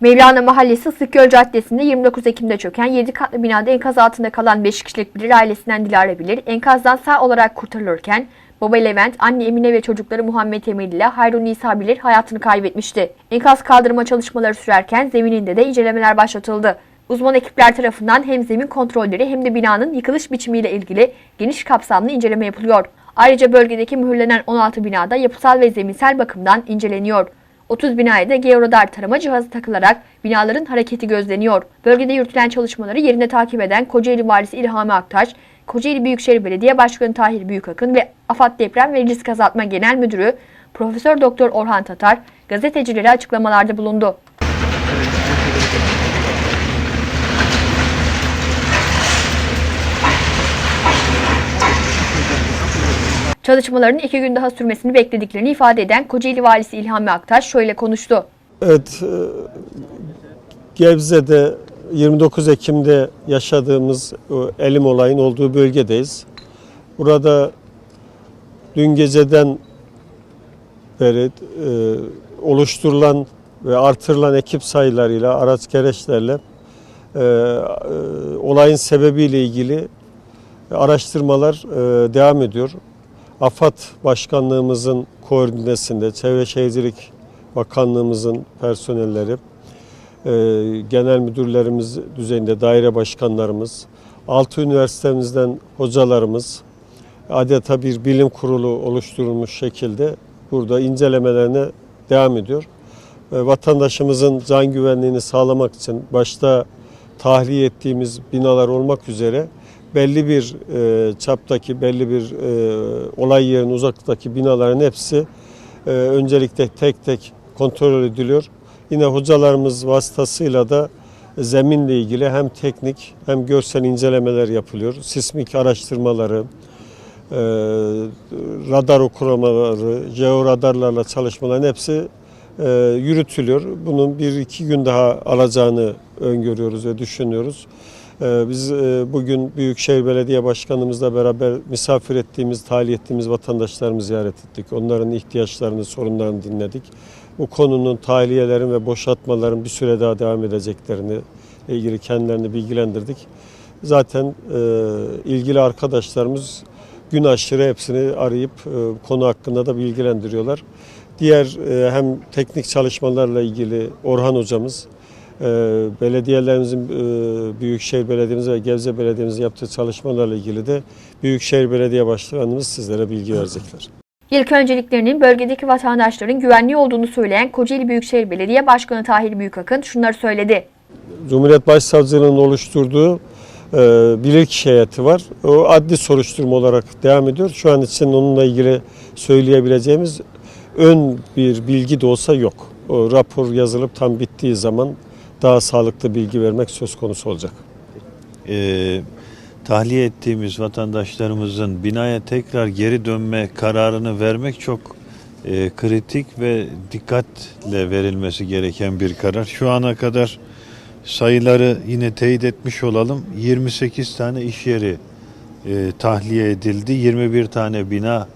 Mevlana Mahallesi Sıkgöl Caddesi'nde 29 Ekim'de çöken 7 katlı binada enkaz altında kalan 5 kişilik bir ailesinden Dilara Bilir, enkazdan sağ olarak kurtarılırken baba Levent, anne Emine ve çocukları Muhammed Emir ile Hayrun Nisa Bilir hayatını kaybetmişti. Enkaz kaldırma çalışmaları sürerken zemininde de incelemeler başlatıldı. Uzman ekipler tarafından hem zemin kontrolleri hem de binanın yıkılış biçimiyle ilgili geniş kapsamlı inceleme yapılıyor. Ayrıca bölgedeki mühürlenen 16 binada yapısal ve zeminsel bakımdan inceleniyor. 30 binaya da georadar tarama cihazı takılarak binaların hareketi gözleniyor. Bölgede yürütülen çalışmaları yerinde takip eden Kocaeli Valisi İlhami Aktaş, Kocaeli Büyükşehir Belediye Başkanı Tahir Büyükakın ve AFAD Deprem ve Risk Azaltma Genel Müdürü Profesör Doktor Orhan Tatar gazetecilere açıklamalarda bulundu. Çalışmaların iki gün daha sürmesini beklediklerini ifade eden Kocaeli Valisi İlhami Aktaş şöyle konuştu. Evet, e, Gebze'de 29 Ekim'de yaşadığımız elim olayın olduğu bölgedeyiz. Burada dün geceden beri e, oluşturulan ve artırılan ekip sayılarıyla, araç gereçlerle e, e, olayın sebebiyle ilgili araştırmalar e, devam ediyor. AFAD Başkanlığımızın koordinesinde, Çevre Şehircilik Bakanlığımızın personelleri, e, genel müdürlerimiz düzeyinde daire başkanlarımız, altı üniversitemizden hocalarımız, adeta bir bilim kurulu oluşturulmuş şekilde burada incelemelerine devam ediyor. E, Vatandaşımızın can güvenliğini sağlamak için başta tahliye ettiğimiz binalar olmak üzere belli bir e, çaptaki, belli bir e, olay yerinin uzaktaki binaların hepsi e, öncelikle tek tek kontrol ediliyor. Yine hocalarımız vasıtasıyla da zeminle ilgili hem teknik hem görsel incelemeler yapılıyor. Sismik araştırmaları, e, radar okumaları, jeoradarlarla çalışmaların hepsi e, yürütülüyor. Bunun bir iki gün daha alacağını öngörüyoruz ve düşünüyoruz. E, Biz e, bugün Büyükşehir Belediye Başkanımızla beraber misafir ettiğimiz, tahliye ettiğimiz vatandaşlarımızı ziyaret ettik. Onların ihtiyaçlarını, sorunlarını dinledik. Bu konunun tahliyelerin ve boşaltmaların bir süre daha devam edeceklerini ilgili kendilerini bilgilendirdik. Zaten e, ilgili arkadaşlarımız gün aşırı hepsini arayıp e, konu hakkında da bilgilendiriyorlar. Diğer hem teknik çalışmalarla ilgili Orhan hocamız, belediyelerimizin, e, Büyükşehir Belediye'miz ve Gebze Belediye'mizin yaptığı çalışmalarla ilgili de Büyükşehir Belediye Başkanımız sizlere bilgi verecekler. İlk önceliklerinin bölgedeki vatandaşların güvenli olduğunu söyleyen Kocaeli Büyükşehir Belediye Başkanı Tahir Büyükakın şunları söyledi. Cumhuriyet Başsavcılığı'nın oluşturduğu e, bilirkişi heyeti var. O adli soruşturma olarak devam ediyor. Şu an için onunla ilgili söyleyebileceğimiz ön bir bilgi de olsa yok. O rapor yazılıp tam bittiği zaman daha sağlıklı bilgi vermek söz konusu olacak. e, tahliye ettiğimiz vatandaşlarımızın binaya tekrar geri dönme kararını vermek çok e, kritik ve dikkatle verilmesi gereken bir karar. Şu ana kadar sayıları yine teyit etmiş olalım. 28 tane iş yeri e, tahliye edildi, 21 tane bina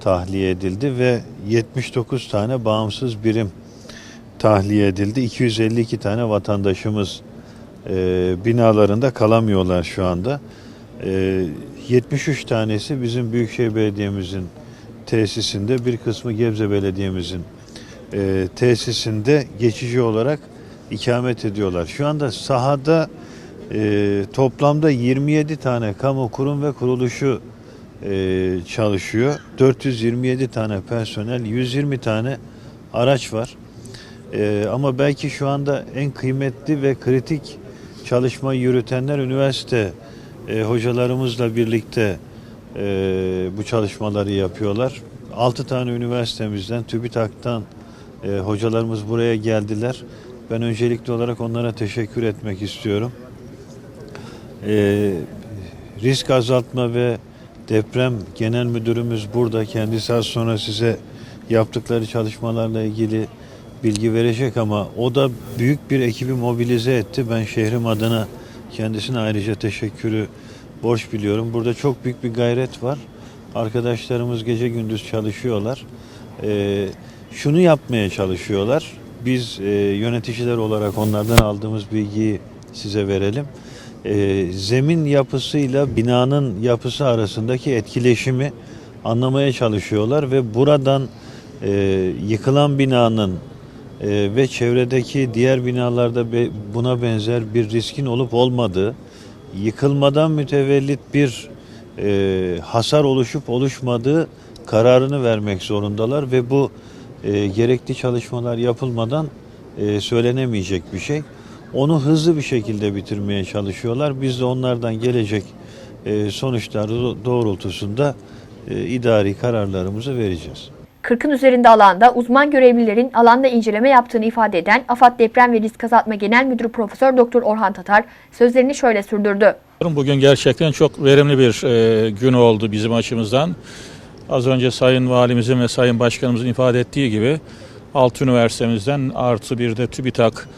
tahliye edildi ve 79 tane bağımsız birim tahliye edildi. 252 tane vatandaşımız e, binalarında kalamıyorlar şu anda. E, 73 tanesi bizim Büyükşehir Belediye'mizin tesisinde, bir kısmı Gebze Belediye'mizin e, tesisinde geçici olarak ikamet ediyorlar. Şu anda sahada e, toplamda 27 tane kamu kurum ve kuruluşu e, çalışıyor. 427 tane personel, 120 tane araç var. Ee, ama belki şu anda en kıymetli ve kritik çalışmayı yürütenler üniversite e, hocalarımızla birlikte e, bu çalışmaları yapıyorlar. 6 tane üniversitemizden, TÜBİTAK'tan e, hocalarımız buraya geldiler. Ben öncelikli olarak onlara teşekkür etmek istiyorum. E, risk azaltma ve deprem genel müdürümüz burada. Kendisi az sonra size yaptıkları çalışmalarla ilgili bilgi verecek ama o da büyük bir ekibi mobilize etti. Ben şehrim adına Kendisine ayrıca teşekkürü borç biliyorum. Burada çok büyük bir gayret var. Arkadaşlarımız gece gündüz çalışıyorlar. Ee, şunu yapmaya çalışıyorlar. Biz e, yöneticiler olarak onlardan aldığımız bilgiyi size verelim. Ee, zemin yapısıyla binanın yapısı arasındaki etkileşimi anlamaya çalışıyorlar ve buradan e, yıkılan binanın e, ve çevredeki diğer binalarda be- buna benzer bir riskin olup olmadığı, yıkılmadan mütevellit bir e, hasar oluşup oluşmadığı kararını vermek zorundalar ve bu e, gerekli çalışmalar yapılmadan e, söylenemeyecek bir şey. Onu hızlı bir şekilde bitirmeye çalışıyorlar. Biz de onlardan gelecek e, sonuçlar do- doğrultusunda e, idari kararlarımızı vereceğiz. 40'ın üzerinde alanda uzman görevlilerin alanda inceleme yaptığını ifade eden AFAD Deprem ve Risk Azaltma Genel Müdürü Profesör Doktor Orhan Tatar sözlerini şöyle sürdürdü. Bugün gerçekten çok verimli bir e, gün oldu bizim açımızdan. Az önce Sayın Valimizin ve Sayın Başkanımızın ifade ettiği gibi Altı Üniversitemizden artı bir de TÜBİTAK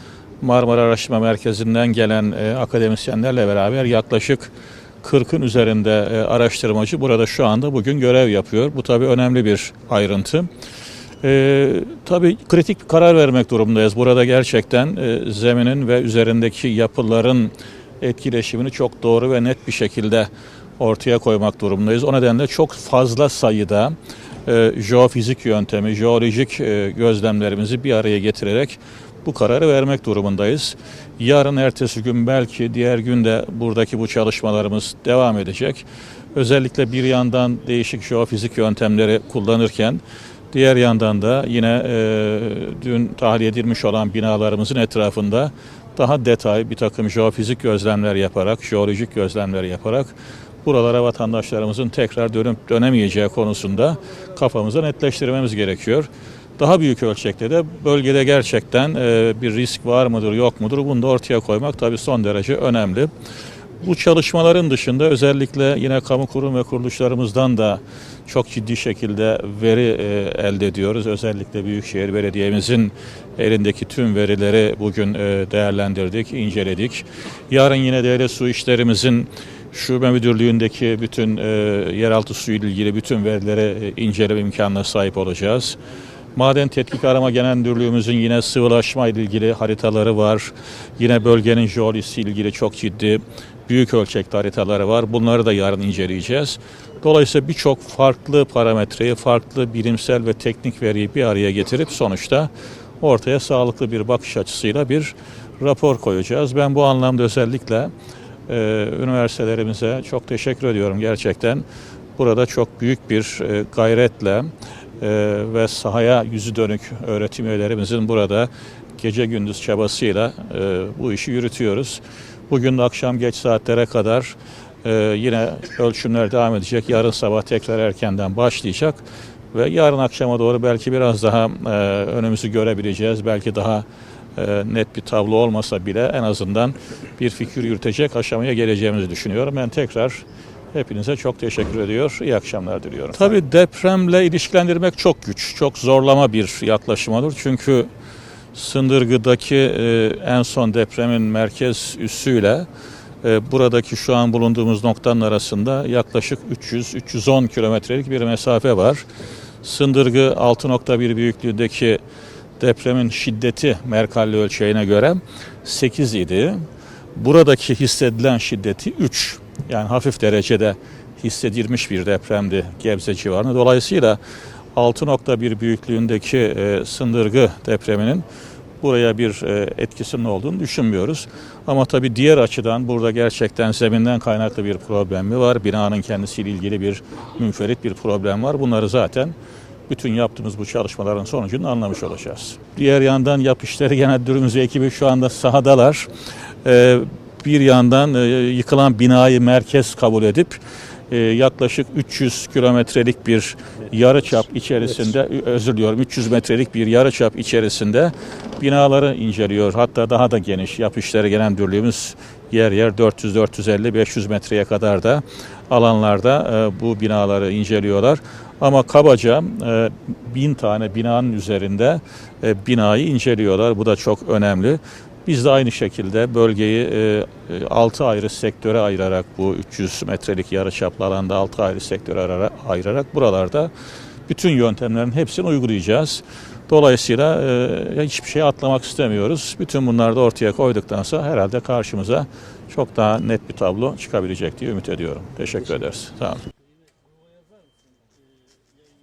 Marmara Araştırma Merkezi'nden gelen e, akademisyenlerle beraber yaklaşık 40'ın üzerinde e, araştırmacı burada şu anda bugün görev yapıyor. Bu tabii önemli bir ayrıntı. Ee, tabii kritik karar vermek durumundayız. Burada gerçekten e, zeminin ve üzerindeki yapıların etkileşimini çok doğru ve net bir şekilde ortaya koymak durumundayız. O nedenle çok fazla sayıda e, jeofizik yöntemi, jeolojik e, gözlemlerimizi bir araya getirerek bu kararı vermek durumundayız. Yarın ertesi gün belki diğer günde buradaki bu çalışmalarımız devam edecek. Özellikle bir yandan değişik jeofizik yöntemleri kullanırken Diğer yandan da yine e, dün tahliye edilmiş olan binalarımızın etrafında daha detay bir takım jeofizik gözlemler yaparak, jeolojik gözlemler yaparak buralara vatandaşlarımızın tekrar dönüp dönemeyeceği konusunda kafamızı netleştirmemiz gerekiyor. Daha büyük ölçekte de bölgede gerçekten e, bir risk var mıdır yok mudur bunu da ortaya koymak tabii son derece önemli. Bu çalışmaların dışında özellikle yine kamu kurum ve kuruluşlarımızdan da çok ciddi şekilde veri e, elde ediyoruz. Özellikle Büyükşehir Belediye'mizin elindeki tüm verileri bugün e, değerlendirdik, inceledik. Yarın yine devlet su işlerimizin şube müdürlüğündeki bütün yeraltı suyu ile ilgili bütün verilere e, inceleme imkanına sahip olacağız. Maden Tetkik Arama Genel Müdürlüğümüzün yine sıvılaşma ile ilgili haritaları var. Yine bölgenin jeolojisi ilgili çok ciddi büyük ölçekte haritaları var. Bunları da yarın inceleyeceğiz. Dolayısıyla birçok farklı parametreyi, farklı bilimsel ve teknik veriyi bir araya getirip sonuçta ortaya sağlıklı bir bakış açısıyla bir rapor koyacağız. Ben bu anlamda özellikle e, üniversitelerimize çok teşekkür ediyorum gerçekten. Burada çok büyük bir e, gayretle ve sahaya yüzü dönük öğretim üyelerimizin burada gece gündüz çabasıyla e, bu işi yürütüyoruz. Bugün akşam geç saatlere kadar e, yine ölçümler devam edecek. Yarın sabah tekrar erkenden başlayacak ve yarın akşama doğru belki biraz daha e, önümüzü görebileceğiz. Belki daha net bir tablo olmasa bile en azından bir fikir yürütecek aşamaya geleceğimizi düşünüyorum. Ben tekrar hepinize çok teşekkür ediyor. İyi akşamlar diliyorum. Tabii depremle ilişkilendirmek çok güç, çok zorlama bir yaklaşım olur. Çünkü Sındırgı'daki e, en son depremin merkez üssüyle e, buradaki şu an bulunduğumuz noktanın arasında yaklaşık 300-310 kilometrelik bir mesafe var. Sındırgı 6.1 büyüklüğündeki depremin şiddeti Merkalli ölçeğine göre 8 idi. Buradaki hissedilen şiddeti 3. Yani hafif derecede hissedilmiş bir depremdi Gebze civarında. Dolayısıyla 6.1 büyüklüğündeki e, sındırgı depreminin buraya bir e, etkisinin olduğunu düşünmüyoruz. Ama tabii diğer açıdan burada gerçekten zeminden kaynaklı bir problem mi var? Binanın kendisiyle ilgili bir münferit bir problem var. Bunları zaten bütün yaptığımız bu çalışmaların sonucunu anlamış olacağız. Diğer yandan Yap İşleri Genel Müdürümüz ve ekibi şu anda sahadalar. E, bir yandan e, yıkılan binayı merkez kabul edip e, yaklaşık 300 kilometrelik bir yarıçap içerisinde özür diliyorum 300 metrelik bir yarıçap içerisinde binaları inceliyor. Hatta daha da geniş Yap İşleri Genel Müdürlüğümüz yer yer 400 450 500 metreye kadar da alanlarda e, bu binaları inceliyorlar. Ama kabaca e, bin tane binanın üzerinde e, binayı inceliyorlar. Bu da çok önemli. Biz de aynı şekilde bölgeyi 6 ayrı sektöre ayırarak bu 300 metrelik yarıçaplı alanda 6 ayrı sektöre ayırarak- buralarda bütün yöntemlerin hepsini uygulayacağız. Dolayısıyla e, hiçbir şey atlamak istemiyoruz. Bütün bunları da ortaya koyduktan sonra herhalde karşımıza çok daha net bir tablo çıkabilecek diye ümit ediyorum. Teşekkür ederiz. Sağ olun.